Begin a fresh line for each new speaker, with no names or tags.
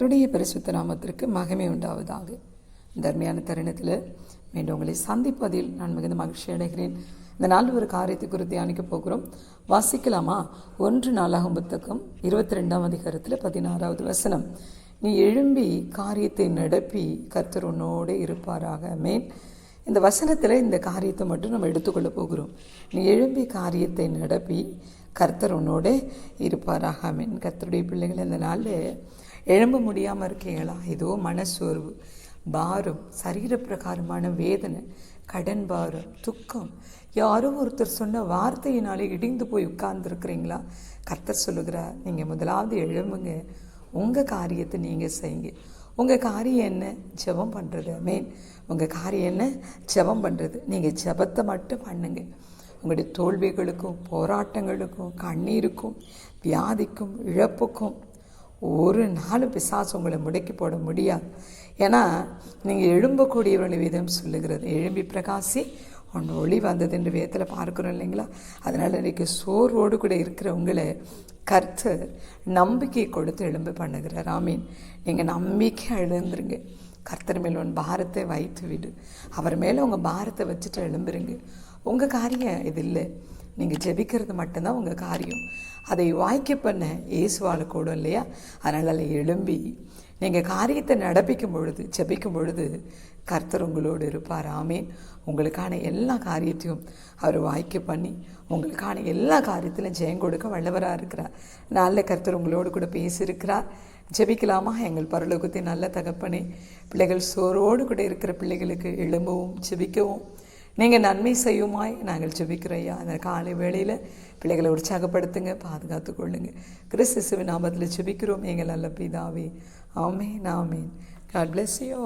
கர்த்தருடைய பரிசுத்த நாமத்திற்கு மகிமை உண்டாவதாக. தர்மையான தருணத்தில் மீண்டும் உங்களை சந்திப்பதில் நான் மிகுந்த மகிழ்ச்சி அடைகிறேன். இந்த நாள் ஒரு காரியத்தை குறித்து தியானிக்க போகிறோம். வாசிக்கலாமா? ஒன்று நாளாகும் புத்தகம் இருபத்தி ரெண்டாம் அதிகாரத்தில் பதினாறாவது வசனம். நீ எழும்பி காரியத்தை நடப்பி கர்த்தர் உன்னோடு இருப்பாராக. மேன் இந்த வசனத்தில் இந்த காரியத்தை மட்டும் நம்ம எடுத்துக்கொள்ள போகிறோம். நீ எழும்பி காரியத்தை நடப்பி கர்த்தர் உன்னோடு இருப்பாராக. மேன் கர்த்தருடைய பிள்ளைகள் இந்த நாளில் எழும்ப முடியாமல் இருக்கீங்களா? ஏதோ மனசோர்வு பாரம் சரீரப்பிரகாரமான வேதனை கடன் பாரம் துக்கம். யாரோ ஒருத்தர் சொன்ன வார்த்தையினாலே இடிந்து போய் உட்கார்ந்துருக்குறீங்களா? கர்த்தர் சொல்லுகிறார் நீங்கள் முதலாவது எழும்புங்க. உங்கள் காரியத்தை நீங்கள் செய்யுங்க. உங்கள் காரியம் என்ன? ஜெபம் பண்ணுறது மெயின் உங்கள் காரியம் என்ன? ஜெபம் பண்ணுறது நீங்கள் ஜெபத்தை மட்டும் பண்ணுங்க. உங்களுடைய தோல்விகளுக்கும் போராட்டங்களுக்கும் கண்ணீருக்கும் வியாதிக்கும் இழப்புக்கும் ஒரு நாளும் பிசாசு உங்களை முடக்கி போட முடியாது. ஏன்னா நீங்கள் எழும்பக்கூடியவர்கள் விதம் சொல்லுகிறது. எழும்பி பிரகாசி ஒன்று ஒளி வந்தது என்று வேதத்தில் பார்க்குறோம் இல்லைங்களா? அதனால் இன்றைக்கி சோர்வோடு கூட இருக்கிற உங்களை கர்த்தர் நம்பிக்கை கொடுத்து எழும்பு பண்ணுகிறார். ஆமீன். நீங்கள் நம்பிக்கை எழுந்துருங்க. கர்த்தர் மேல் உன் பாரத்தை வைத்து விடு அவர் மேலே உங்கள் பாரத்தை வச்சுட்டு எழும்புறீங்க. உங்கள் காரியம் இது இல்லை. நீங்கள் ஜெபிக்கிறது மட்டும்தான் உங்கள் காரியம். அதை வாய்க்க பண்ண இயேசுவால் கூடும் இல்லையா? அதனால் எழும்பி நீங்கள் காரியத்தை நடப்பிக்கும் பொழுது ஜெபிக்கும் பொழுது கர்த்தர் உங்களோடு இருப்பார். ஆமேன். உங்களுக்கான எல்லா காரியத்தையும் அவர் வாய்க்க பண்ணி உங்களுக்கான எல்லா காரியத்திலும் ஜெயம் கொடுக்க வல்லவராக இருக்கிறார். நல்ல கர்த்தர் உங்களோடு கூட பேசியிருக்கிறார். ஜெபிக்கலாமா? எங்கள் பரலோகத்தை நல்ல தகப்பனே பிள்ளைகள் சோரோடு கூட இருக்கிற பிள்ளைகளுக்கு எழும்பவும் ஜெபிக்கவும். நீங்கள் நன்மை செய்யுமாய் நாங்கள் ஜெபிக்கிறையா அந்த காலை வேளையில் பிள்ளைகளை உற்சாகப்படுத்துங்க பாதுகாத்து கொள்ளுங்க. கிறிஸ்துவின் நாமத்தில் ஜெபிக்கிறோம். எங்கள் நல்ல பிதாவே. ஆமேன் ஆமேன். God bless you